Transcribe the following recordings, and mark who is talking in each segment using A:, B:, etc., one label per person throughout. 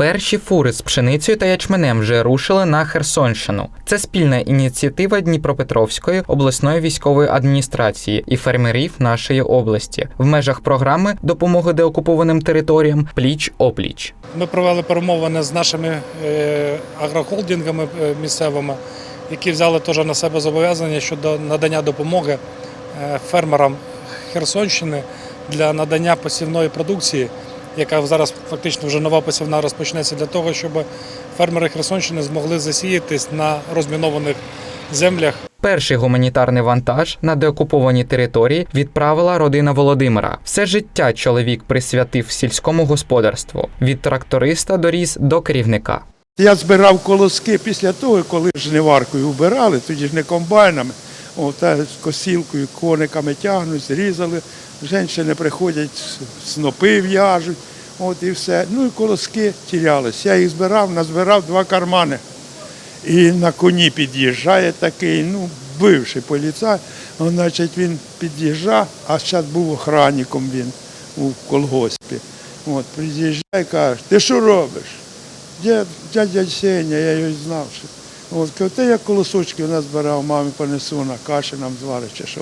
A: Перші фури з пшеницею та ячменем вже рушили на Херсонщину. Це спільна ініціатива Дніпропетровської обласної військової адміністрації і фермерів нашої області в межах програми допомоги деокупованим територіям пліч опліч.
B: Ми провели перемовини з нашими е, агрохолдингами е, місцевими, які взяли теж на себе зобов'язання щодо надання допомоги е, фермерам Херсонщини для надання посівної продукції, яка зараз фактично вже нова посівна розпочнеться для того, щоб фермери Херсонщини змогли засіятись на розмінованих землях
A: Перший гуманітарний вантаж на деокуповані території відправила родина Володимира. Все життя чоловік присвятив сільському господарству від тракториста доріс до керівника.
C: Я збирав колоски після того, коли жниваркою вбирали, тоді ж не комбайнами, о, та з косілкою, кониками тягнуть, зрізали. Жінки приходять, снопи в'яжуть, от і все. Ну і колоски тірялись. Я їх збирав, назбирав два кармани. І на коні під'їжджає такий, ну, бивший поліцай, значить, він під'їжджав, а зараз був охранником він у колгоспі. От, приїжджає, каже, ти що робиш? Дядя Сеня, я його знав. Що. От, каже, та я колосочки нас збирав, мамі понесу на каші нам зварить чи що.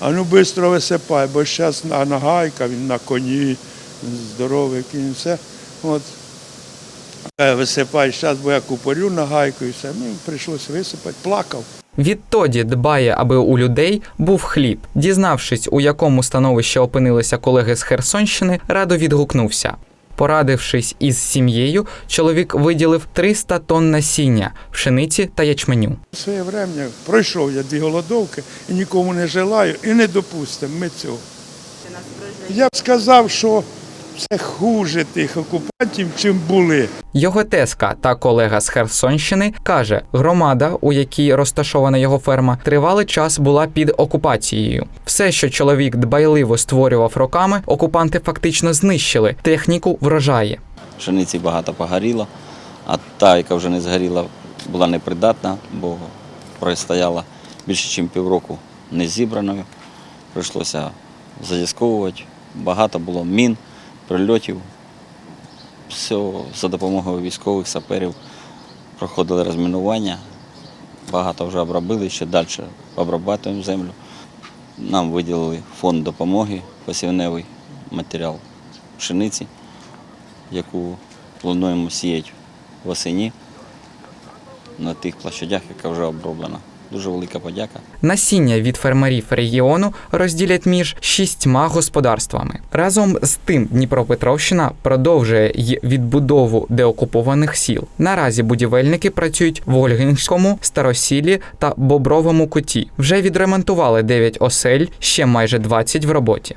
C: А ну швидко висипай, бо зараз на нагайка, він на коні, здоровий кінь, все. От. Висипай, зараз, бо я купорю нагайку і все. Мені прийшлося висипати, плакав.
A: Відтоді дбає, аби у людей був хліб. Дізнавшись, у якому становищі опинилися колеги з Херсонщини, радо відгукнувся. Порадившись із сім'єю, чоловік виділив 300 тонн насіння, пшениці та ячменю.
C: Своє врем'я пройшов я дві голодовки і нікому не желаю, і не допустимо ми цього. Я б сказав, що це хуже тих окупантів, чим були.
A: Його тезка та колега з Херсонщини каже, громада, у якій розташована його ферма, тривалий час була під окупацією. Все, що чоловік дбайливо створював роками, окупанти фактично знищили техніку врожаї.
D: Пшениці багато погоріло, а та, яка вже не згоріла, була непридатна, бо простояла більше, ніж півроку не зібраною. Прийшлося задісковувати. Багато було мін, прильотів. Все за допомогою військових саперів проходили розмінування. Багато вже обробили, ще далі обрабатуємо землю. Нам виділили фонд допомоги, посівневий матеріал пшениці яку плануємо сіяти восені на тих площадях, яка вже оброблена. Дуже велика подяка.
A: Насіння від фермерів регіону розділять між шістьма господарствами. Разом з тим Дніпропетровщина продовжує й відбудову деокупованих сіл. Наразі будівельники працюють в Ольгинському, Старосілі та Бобровому куті. Вже відремонтували 9 осель, ще майже 20 в роботі.